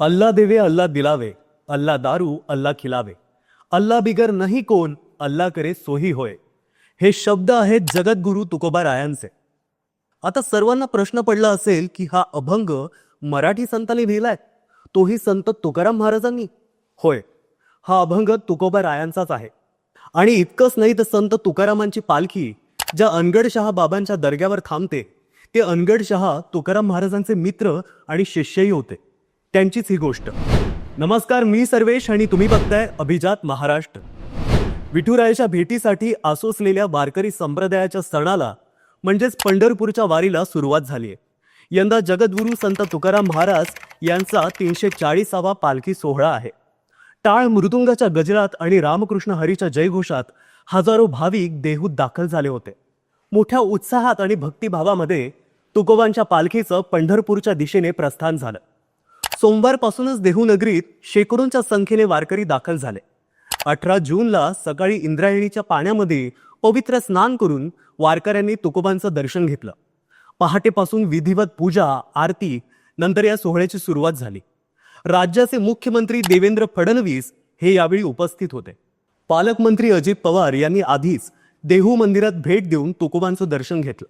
अल्ला देवे अल्ला दिलावे अल्ला दारू अल्ला खिलावे. अल्ला बिगर नाही कोण अल्ला करे सोही होय हे शब्द आहेत जगद्गुरु तुकोबा रायांचे. आता सर्वांना प्रश्न पडला असेल की हा अभंग मराठी संतांनी लिहिलाय? तोही संत तुकाराम महाराजांनी? होय हा अभंग तुकोबा रायांचाच आहे. आणि इतकंच नाही तर संत तुकारामांची पालखी ज्या अनगडशहा बाबांच्या दर्ग्यावर थांबते ते अनगडशहा तुकाराम महाराजांचे मित्र आणि शिष्यही होते. त्यांचीच ही गोष्ट. नमस्कार मी सर्वेश आणि तुम्ही बघताय अभिजात महाराष्ट्र. विठुरायाच्या भेटीसाठी आसोसलेल्या वारकरी संप्रदायाच्या सणाला म्हणजेच पंढरपूरच्या वारीला सुरुवात झाली आहे यंदा जगद्गुरू संत तुकाराम महाराज यांचा तीनशे चाळीसावा पालखी सोहळा आहे. टाळ मृदुंगाच्या गजरात आणि रामकृष्ण हरीच्या जयघोषात हजारो भाविक देहूत दाखल झाले होते. मोठ्या उत्साहात आणि भक्तिभावामध्ये तुकोबांच्या पालखीचं पंढरपूरच्या दिशेने प्रस्थान झालं. सोमवारपासूनच देहू नगरीत शेकडोंच्या संख्येने वारकरी दाखल झाले. अठरा जूनला सकाळी इंद्रायणीच्या पाण्यामध्ये पवित्र स्नान करून वारकऱ्यांनी तुकोबांचं दर्शन घेतलं. पहाटेपासून विधिवत पूजा आरती नंतर या सोहळ्याची सुरुवात झाली. राज्याचे मुख्यमंत्री देवेंद्र फडणवीस हे यावेळी उपस्थित होते. पालकमंत्री अजित पवार यांनी आधीच देहू मंदिरात भेट देऊन तुकोबांचं दर्शन घेतलं.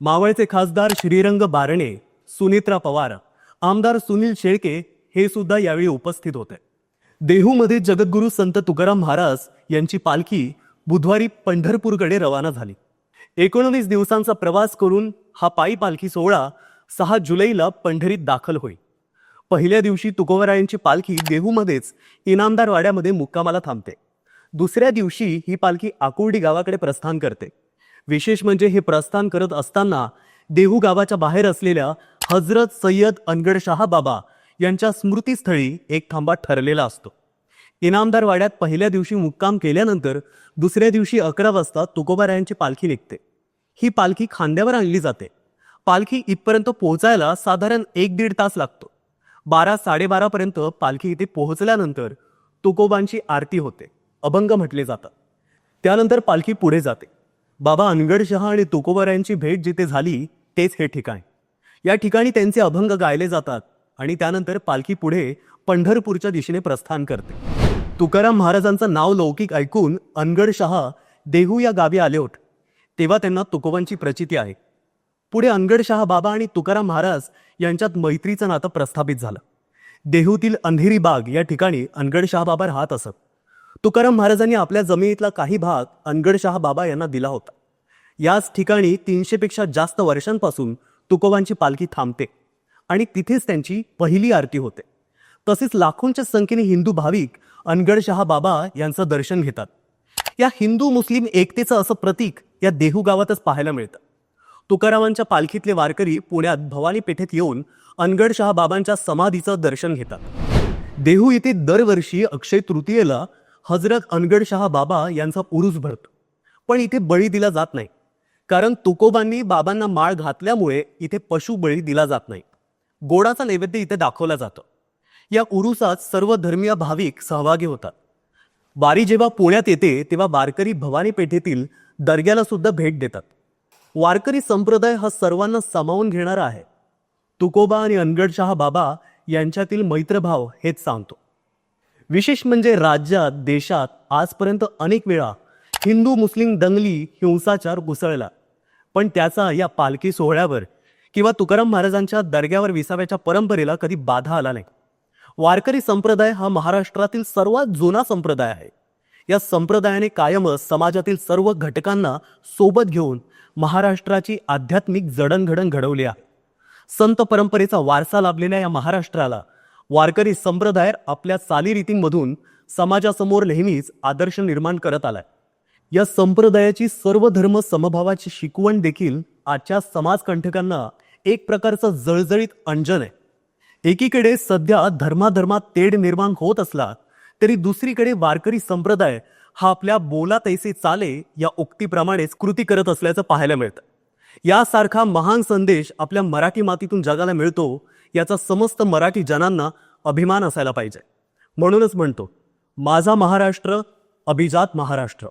मावळचे खासदार श्रीरंग बारणे सुनित्रा पवार आमदार सुनील शेळके हे सुद्धा यावेळी उपस्थित होते. देहूमध्ये जगद्गुरू संत तुकाराम महाराज यांची पालखी बुधवारी पंढरपूरकडे रवाना झाली. एकोणवीस दिवसांचा प्रवास करून हा पायी पालखी सोहळा सहा जुलैला पंढरीत दाखल होईल. पहिल्या दिवशी तुकोबरायांची पालखी देहूमध्येच इनामदार वाड्यामध्ये मुक्कामाला थांबते. दुसऱ्या दिवशी ही पालखी आकुर्डी गावाकडे प्रस्थान करते. विशेष म्हणजे हे प्रस्थान करत असताना देहू गावाच्या बाहेर असलेल्या हजरत सय्यद अनगड शहा बाबा यांच्या स्मृतीस्थळी एक थांबा ठरलेला असतो. इनामदार वाड्यात पहिल्या दिवशी मुक्काम केल्यानंतर दुसऱ्या दिवशी अकरा वाजता तुकोबारायांची पालखी निघते. ही पालखी खांद्यावर आणली जाते. पालखी इथपर्यंत पोहोचायला साधारण एक दीड तास लागतो. बारा साडेबारापर्यंत पालखी इथे पोहोचल्यानंतर तुकोबांची आरती होते. अभंग म्हटले जातात. त्यानंतर पालखी पुढे जाते. बाबा अनगडशहा आणि तुकोबारायांची भेट जिथे झाली तेच हे ठिकाण. या ठिकाणी त्यांचे अभंग गायले जातात आणि त्यानंतर पालखी पुढे पंढरपूरच्या दिशेने प्रस्थान करते. तुकाराम महाराजांचं नाव लौकिक ऐकून अनगडशहा देहू या गावी आले होत. तेव्हा त्यांना तुकोबांची प्रचिती आहे. पुढे अनगडशहा बाबा आणि तुकाराम महाराज यांच्यात मैत्रीचं नातं प्रस्थापित झालं. देहूतील अंधेरी बाग या ठिकाणी अनगडशहा बाबा राहत असत. तुकाराम महाराजांनी आपल्या जमिनीतला काही भाग अनगडशहा बाबा यांना दिला होता. याच ठिकाणी तीनशेपेक्षा जास्त वर्षांपासून तुकोबांची पालखी थांबते आणि तिथेच त्यांची पहिली आरती होते. तसेच लाखोंच्या संख्येने हिंदू भाविक अनगडशहा बाबा यांचं दर्शन घेतात. या हिंदू मुस्लिम एकतेचं असं प्रतीक या देहू गावातच पाहायला मिळतं. तुकारामांच्या पालखीतले वारकरी पुण्यात भवानी पेठेत येऊन अनगडशहा बाबांच्या समाधीचं दर्शन घेतात. देहू येथे दरवर्षी अक्षय तृतीयेला हजरत अनगडशहा बाबा यांचा उरूस भरतो. पण इथे बळी दिला जात नाही. कारण तुकोबांनी बाबांना माळ घातल्यामुळे इथे पशु बळी दिला जात नाही. गोडाचा नैवेद्य इथे दाखवला जातो. या उरुसात सर्व धर्मीय भाविक सहभागी होतात. वारी जेव्हा पुण्यात येते तेव्हा वारकरी भवानी पेठेतील दर्ग्याला सुद्धा भेट देतात. वारकरी संप्रदाय हा सर्वांना सामावून घेणारा आहे. तुकोबा आणि अनगडशाह बाबा यांच्यातील मैत्रभाव हेच सांगतो. विशेष म्हणजे राज्यात देशात आजपर्यंत अनेक वेळा हिंदू मुस्लिम दंगली हिंसाचार घुसळला पण त्याचा या पालखी सोहळ्यावर किंवा तुकाराम महाराजांच्या दर्ग्यावर विसाव्याच्या परंपरेला कधी बाधा आला नाही. वारकरी संप्रदाय हा महाराष्ट्रातील सर्वात जुना संप्रदाय आहे. या संप्रदायाने कायमच समाजातील सर्व घटकांना सोबत घेऊन महाराष्ट्राची आध्यात्मिक जडणघडण घडवली आहे. संत परंपरेचा वारसा लाभलेल्या या महाराष्ट्राला वारकरी संप्रदाय आपल्या चालीरीतींमधून समाजासमोर नेहमीच आदर्श निर्माण करत आलाय. या संप्रदायाची सर्व धर्म समभावाची शिकवण देखील आजच्या समाजकंठकांना एक प्रकारचं जळजळीत अंजन आहे. एकीकडे सध्या धर्माधर्मात तेढ निर्माण होत असला तरी दुसरीकडे वारकरी संप्रदाय हा आपल्या बोला तैसे चाले या उक्तीप्रमाणेच कृती करत असल्याचं पाहायला मिळतं. यासारखा महान संदेश आपल्या मराठी मातीतून जगाला मिळतो याचा समस्त मराठी जनांना अभिमान असायला पाहिजे. म्हणूनच म्हणतो माझा महाराष्ट्र अभिजात महाराष्ट्र.